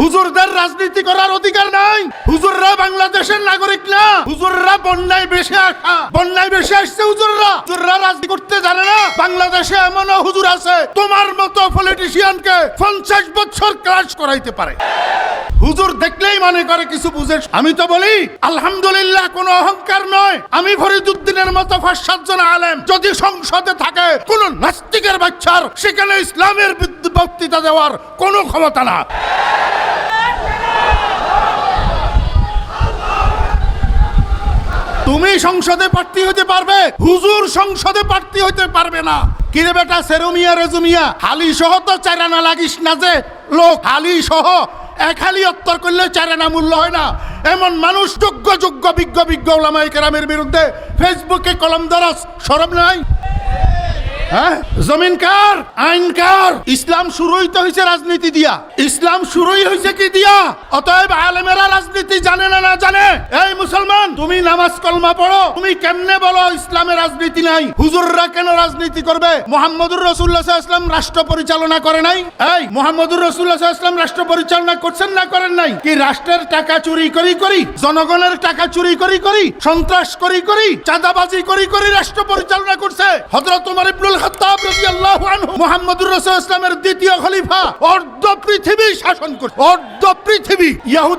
হুজুরদের রাজনীতি করার অধিকার নাই। হুজুররা বাংলাদেশের নাগরিক না। হুজুররা বন্যায় বেশি আসা। বন্যায় বেশি আসছে হুজুররা। হুজুররা রাজনীতি করতে জানে না। বাংলাদেশে এমনও হুজুর আছে, তোমার মতো পলিটিশিয়ানকে পঞ্চাশ বছর ক্লাস করাইতে পারে। হুজুর দেখলেই মনে করে কিছু বুঝে। আমি তো বলি, আলহামদুলিল্লাহ কোনো অহংকার নয়। আমি ফরিদুদ্দিনের মতো পাঁচ আলেম যদি সংসদে থাকে, কোন নাস্তিকের বাচ্চার সেখানে ইসলামের বক্তৃতা দেওয়ার কোনো ক্ষমতা না। তুমি সংসদে প্রার্থী হতে পারবে, হুজুর সংসদে প্রার্থী হইতে পারবে না। কিরে বেটা, সেরুমিয়া, রেজুমিয়া, হালি সহ তো চারানা লাগিস না যে, লোক হালি সহ, এক হালি অত্তর করলে চারানা মূল্য হয় না। এমন মানুষ যোগ্য যোগ্য, বিজ্ঞ বিজ্ঞ ওলামাই কেরামের বিরুদ্ধে ফেসবুকে কলম দরস সরব নাই? হ্যাঁ? জমিন ইসলাম শুরুই তো হয়েছে রাজনীতি দিয়া। ইসলাম শুরুই হয়েছে কি দিয়া? অতএব আলেমেরা রাজনীতি জানে না না জানে? এই মুসলমান, তুমি নামাজ কলমা পড়ো। তুমি কেমনে বলো ইসলামে রাজনীতি নাই? হুজুররা কেন রাজনীতি করবে? মোহাম্মদুর রসুল্লাহ ইসলাম রাষ্ট্র পরিচালনা করে নাই? এই, মোহাম্মদুর রসুল্লাহ ইসলাম রাষ্ট্র পরিচালনা করছেন না করেন নাই? কি রাষ্ট্রের টাকা চুরি করি করি? জনগণের টাকা চুরি করি করি? সন্ত্রাস করি করি? চাঁদাবাজি করি করি রাষ্ট্র পরিচালনা করছে? হযরত ওমর ইবনুল ইসলামের দ্বিতীয় খলিফা। অর্ধ পৃথিবী শাসন করছে। অর্ধ পৃথিবী।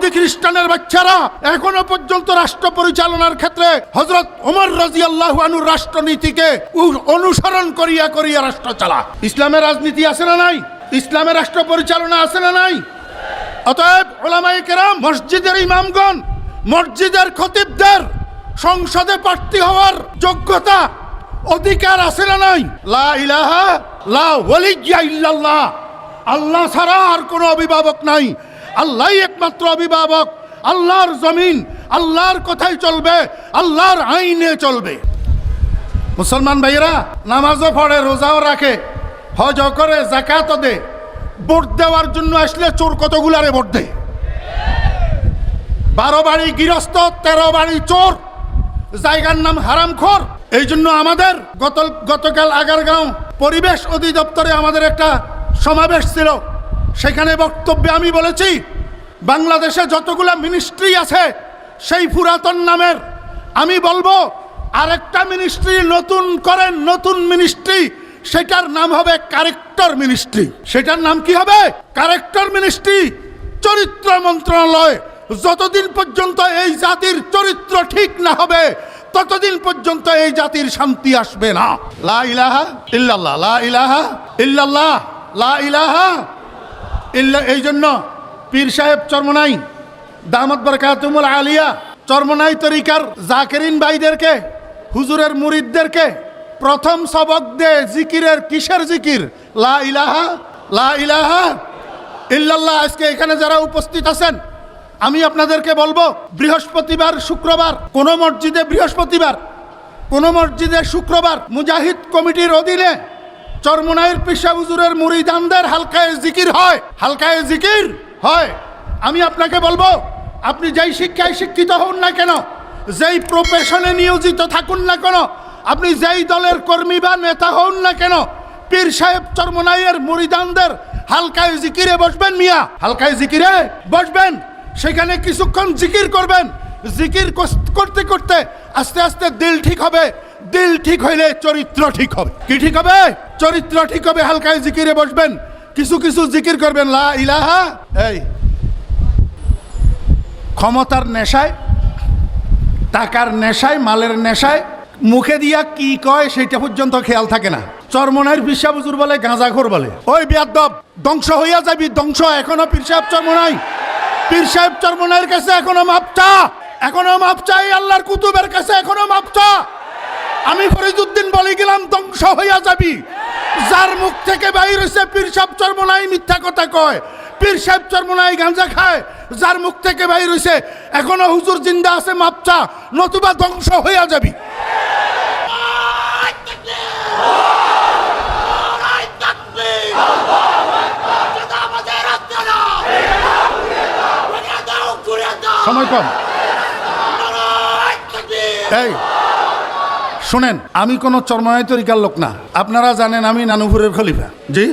খ্রিস্টানের বাচ্চারা এখনও পর্যন্ত রাষ্ট্র পরিচালনার ক্ষেত্রে হযরত রাষ্ট্রনীতিকে অনুসরণ করিয়া করিয়া রাষ্ট্র চালা ইসলামের রাজনীতি আছে না নাই? ইসলামের রাষ্ট্র পরিচালনা আছে না নাই? অতএব ওলামাই কেরাম, মসজিদের ইমামগণ, মসজিদের খতিবদের, সংসদে প্রার্থী হওয়ার যোগ্যতা অধিকার আছে না নাই? লা ইলাহা, লা আল্লাহ ছাড়া আর কোনো অভিভাবক নাই। আল্লাহই একমাত্র অভিভাবক। আল্লাহর জমিন, আল্লাহর কথাই চলবে, আল্লাহর আইনে চলবে। মুসলমান ভাইয়েরা, নামাজও পড়ে, রোজাও রাখে হজও করে জাকাতও দে। ভোট দেওয়ার জন্য আসলে চোর কতগুলারে ভোট দেয়? বারো বাড়ি গৃহস্থ, তেরো বাড়ি চোর, জায়গার নাম হারামখোর। এই জন্য আমাদের গত, গতকাল আগারগাঁও পরিবেশ অধিদপ্তরে আমাদের একটা সমাবেশ ছিল। সেখানে বক্তব্যে আমি বলেছি, বাংলাদেশে যতগুলা মিনিস্ট্রি আছে, সেই পুরাতন নামের আমি বলব, আরেকটা মিনিস্ট্রি নতুন করেন নতুন মিনিস্ট্রি সেটার নাম হবে কারেক্টর মিনিস্ট্রি সেটার নাম কি হবে? কারেক্টর মিনিস্ট্রি চরিত্র মন্ত্রণালয়। যতদিন পর্যন্ত এই জাতির চরিত্র ঠিক না হবে ততদিন পর্যন্ত এই জাতির শান্তি আসবে না। লা ইলাহা লা ইলাহা লা ইলাহা ইল্লা, এই জন্য পীর সাহেব চর্মনাই, দামত বরকাতুমুল আলিয়া, চর্মনাই তরিকার জাকেরিন ভাইদেরকে, হুজুরের মুরিদদেরকে, প্রথম সবক দে জিকিরের কিসের জিকির? লা ইলাহা লা ইলাহা ইল্লাল্লাহ, আজকে এখানে যারা উপস্থিত আছেন আমি আপনাদেরকে বলব, বৃহস্পতিবার, শুক্রবার, কোন মসজিদে বৃহস্পতিবার, কোন মসজিদে শুক্রবার মুজাহিদ কমিটির অধীনে চরমনাইয়ের পেশা হুজুরের মুরিদানদের হালকায় জিকির হয়। হালকায় জিকির হয়। আমি আপনাকে বলব, আপনি যেই শিক্ষায় শিক্ষিত হন না কেন, যেই প্রফেশনে নিয়োজিত থাকুন না কেন, আপনি যেই দলের কর্মী বা নেতা হন না কেন, পীর সাহেব চরমনাইয়ের মুরিদানদের হালকায় জিকিরে বসবেন মিয়া। হালকায় জিকিরে বসবেন। সেখানে কিছুক্ষণ জিকির করবেন। জিকির করতে করতে আস্তে আস্তে দিল ঠিক হবে। দিল ঠিক হইলে চরিত্র ঠিক হবে। কি ঠিক হবে? চরিত্র ঠিক হবে, হালকায় জিকিরে বসবেন। কিছু কিছু জিকির করবেন, লা ইলাহা। এই। ক্ষমতার নেশায়, টাকার নেশায়, মালের নেশায়, মুখে দিয়া কি কয় সেটা পর্যন্ত খেয়াল থাকে না। চরমনাইয়ের পিসা বুজুর বলে, গাঁজাখোর বলে। ওই বিয়াদব, ধ্বংস হইয়া যাবি, ধ্বংস। এখনও পীর সাহেব চরমনাই। পীর সাহেব চরমনাইয়ের কাছে এখনও মাপচা এখনও মাপ চাই আল্লাহর কুতুবের কাছে এখনও মাপচা আমি ফরিদুদ্দিন বলে গেলাম, ধ্বংস হইয়া যাবি। যার মুখ থেকে বাইর হইছে পীর সাহেব চরমনাই, মিথ্যা কথা কয়। পীর সাহেব চরমনাই গাঁজা খায়, যার মুখ থেকে বাইর হইছে, এখনও হুজুর জিন্দা আছে মাপচা নতুবা ধ্বংস হইয়া যাবি। সময় কম। এই শুনেন আমি কোনো চর্মায় তরিকার লোক না। আপনারা জানেন আমি নানুপুরের খলিফা। জি।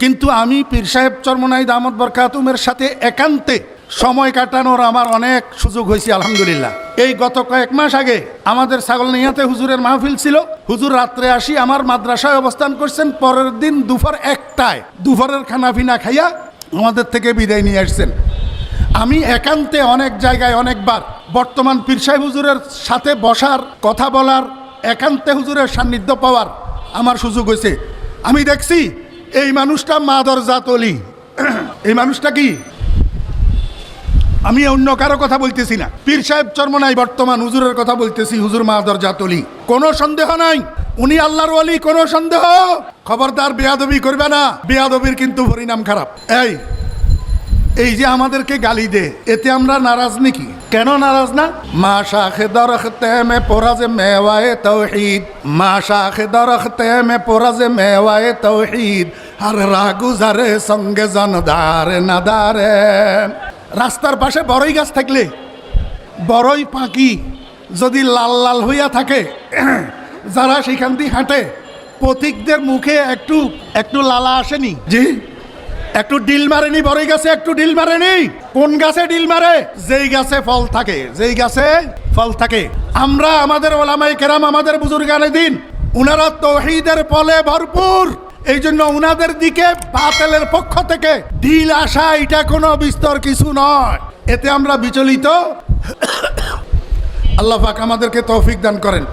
কিন্তু আমি পীর সাহেব চরমনাই দামদ বরকাতুমের সাথে একান্তে সময় কাটানোর আমার অনেক সুযোগ হয়েছে আলহামদুলিল্লাহ। এই গত কয়েক মাস আগে আমাদের ছাগল নিয়াতে হুজুরের মাহফিল ছিল। হুজুর রাত্রে আসি আমার মাদ্রাসায় অবস্থান করছেন পরের দিন দুপুর একটায়। দুপুরের খানা পিনা খাইয়া আমাদের থেকে বিদায় নিয়ে আসছেন। আমি একান্তে অনেক জায়গায় অনেকবার বর্তমান পীর হুজুরের সাথে বসার, কথা বলার, একান্তে হুজুরের সান্নিধ্য পাওয়ার আমার সুযোগ হয়েছে। আমি দেখছি এই মানুষটা মাদর জাতলি এই মানুষটা কি? আমি অন্য কারও কথা বলতেছি না। পীর সাহেব চর্মনাই বর্তমান, হুজুরের কথা বলতেছি, হুজুর মাদর জাতলি কোনো সন্দেহ নাই। উনি আল্লাহর ওয়ালি কোনো সন্দেহ? খবরদার বেয়াদবি করবে না। বেয়াদবির কিন্তু পরিণাম খারাপ। এই এই যে আমাদেরকে গালি দে, এতে আমরা নারাজ নাকি? কেন নারাজ না? মা শাখে দরখতে মে পোরাজে মেওয়ায়ে তৌহিদ। মা শাখে দরখতে মে পোরাজে মেওয়ায়ে তৌহিদ। আর রাগুজারে সঙ্গে জনদারে নাদারে। রাস্তার পাশে বড়ই গাছ থাকলে, বড়ই পাখি যদি লাল লাল হইয়া থাকে, যারা সেখান দিয়ে হাঁটে, পথিকদের মুখে একটু একটু লালা আসেনি? জি। একটু ডিল মারেনি, বড়ই গাছে একটু ডিল মারেনি। কোন গাছে ডিল মারে? যেই গাছে ফল থাকে, যেই গাছে ফল থাকে। আমরা, আমাদের ওলামাই কেরাম, আমাদের বুজুর্গানে দিন, উনারা তৌহিদের ফলে ভরপুর। এই জন্য উনাদের দিকে বাতেলের পক্ষ থেকে ঢিল আসা, এটা কোনো বিস্তর কিছু নয়। এতে আমরা বিচলিত। আল্লাহ পাক আমাদেরকে তৌফিক দান করেন।